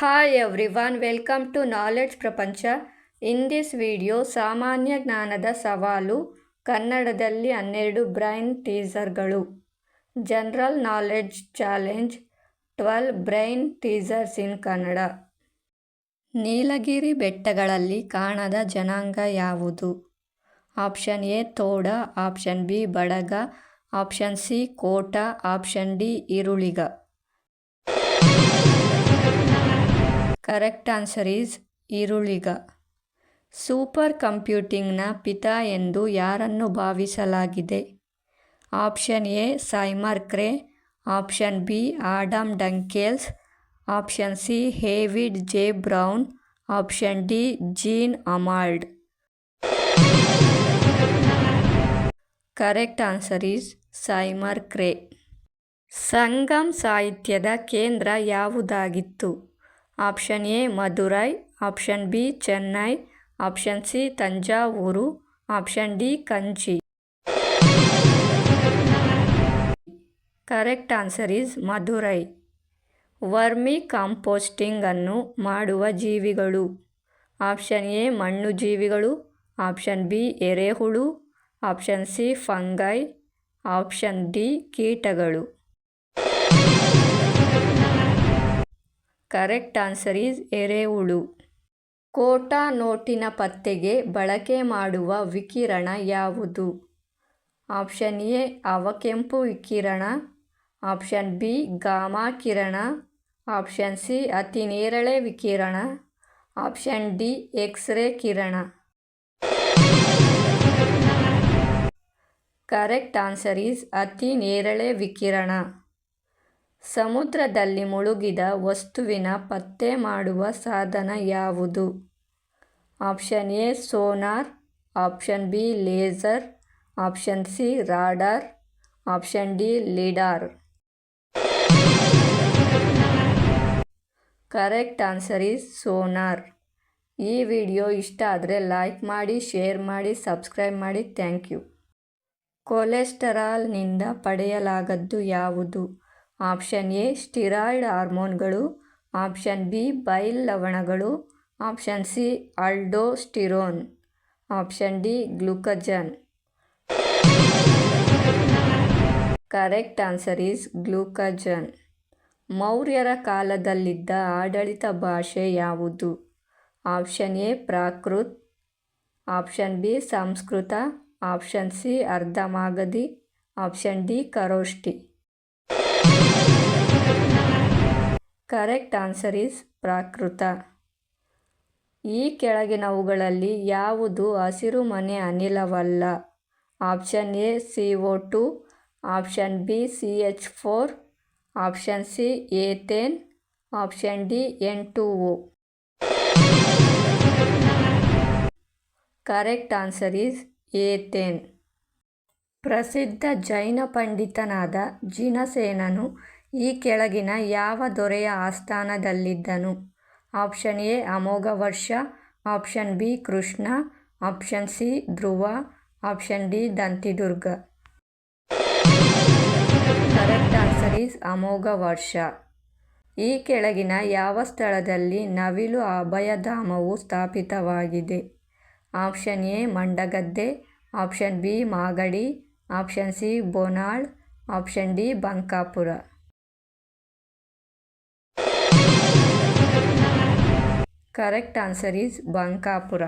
Hi everyone welcome to knowledge Prapancha in this video ಸಾಮಾನ್ಯ ಜ್ಞಾನದ ಸವಾಲು ಕನ್ನಡದಲ್ಲಿ ಹನ್ನೆರಡು brain ಟೀಸರ್ಗಳು general knowledge challenge twelve brain teasers in Kannada Nilgiri ಬೆಟ್ಟಗಳಲ್ಲಿ ಕಾಣದ ಜನಾಂಗ ಯಾವುದು? Option A Toda. Option B Badaga. Option C Kota. Option D Iruliga correct answer is Iruliga super ಕಂಪ್ಯೂಟಿಂಗ್ನ ಪಿತಾ ಎಂದು ಯಾರನ್ನು ಭಾವಿಸಲಾಗಿದೆ? Option A, Seymour Cray. Option B Adam Dunkels. Option C, David J. Brown. Option D, Gene ಅಮಾಲ್ಡ್. Correct answer is Seymour Cray. Sangam ಸಾಹಿತ್ಯದ ಕೇಂದ್ರ ಯಾವುದಾಗಿತ್ತು? Option A Madurai option B Chennai, option C Thanjavur, option D Kanchi. Correct answer is Madurai vermi ಕಾಂಪೋಸ್ಟಿಂಗನ್ನು ಮಾಡುವ ಜೀವಿಗಳು. Option A ಮಣ್ಣು ಜೀವಿಗಳು, option B ಎರೆಹುಳು, option C fungi, option D ಕೀಟಗಳು. Correct answer is ಎರೆಹುಳು. ಕೋಟಾ ನೋಟಿನ ಪತ್ತೆಗೆ ಬಳಕೆ ಮಾಡುವ ವಿಕಿರಣ ಯಾವುದು? ಆಪ್ಷನ್ ಎ ಅವಕೆಂಪು ವಿಕಿರಣ. ಆಪ್ಷನ್ ಬಿ, ಗಾಮಾ ಕಿರಣ. ಆಪ್ಷನ್ ಸಿ, ಅತಿ ನೇರಳೆ ವಿಕಿರಣ. ಆಪ್ಷನ್ ಡಿ, ಎಕ್ಸ್ರೇ ಕಿರಣ. ಕರೆಕ್ಟ್ ಆನ್ಸರ್ ಈಸ್ ಅತಿ ನೇರಳೆ ವಿಕಿರಣ. ಸಮುದ್ರದಲ್ಲಿ ಮುಳುಗಿದ ವಸ್ತುವಿನ ಪತ್ತೆ ಮಾಡುವ ಸಾಧನ ಯಾವುದು? Option A, sonar. Option B, laser. Option C, radar. Option D, lidar. Correct answer is sonar. ಈ ವಿಡಿಯೋ ಇಷ್ಟ ಆದರೆ ಲೈಕ್ ಮಾಡಿ, ಶೇರ್ ಮಾಡಿ, ಸಬ್ಸ್ಕ್ರೈಬ್ ಮಾಡಿ. Thank you. ಕೊಲೆಸ್ಟರಾಲ್ನಿಂದ ಪಡೆಯಲಾಗದ್ದು ಯಾವುದು? ಆಪ್ಷನ್ ಎ, ಸ್ಟಿರಾಯ್ಡ್ ಹಾರ್ಮೋನ್ಗಳು. Option B, bile ಲವಣಗಳು. Option C aldosterone option D, glucagon. Correct answer is glucagon. ಮೌರ್ಯರ ಕಾಲದಲ್ಲಿದ್ದ ಆಡಳಿತ ಭಾಷೆ ಯಾವುದು? Option A, Prakrit. Option B, Sanskrit. Option C, Ardhamagadhi. Option D Kharosthi correct answer is Prakrit. ಈ ಕೆಳಗಿನವುಗಳಲ್ಲಿ ಯಾವುದು ಹಸಿರುಮನೆ ಅನಿಲವಲ್ಲ? Option A, C O two, option B, C, H four, option C ethane option D, N two O correct answer is ethane ಪ್ರಸಿದ್ಧ ಜೈನ ಪಂಡಿತನಾದ ಜಿನಸೇನನು ಈ ಕೆಳಗಿನ ಯಾವ ದೊರೆಯ ಆಸ್ಥಾನದಲ್ಲಿದ್ದನು? Option A, Amoghavarsha. Option B, Krishna. Option C, Dhruva. Option D, Dantidurga. Correct answer is Amoghavarsha. ಈ ಕೆಳಗಿನ ಯಾವ ಸ್ಥಳದಲ್ಲಿ ನವಿಲು ಅಭಯಧಾಮವು ಸ್ಥಾಪಿತವಾಗಿದೆ? Option A, Mandagadde. Option B, Magadi. Option C, Bonal. Option D, Bankapura. Correct answer is Bankapura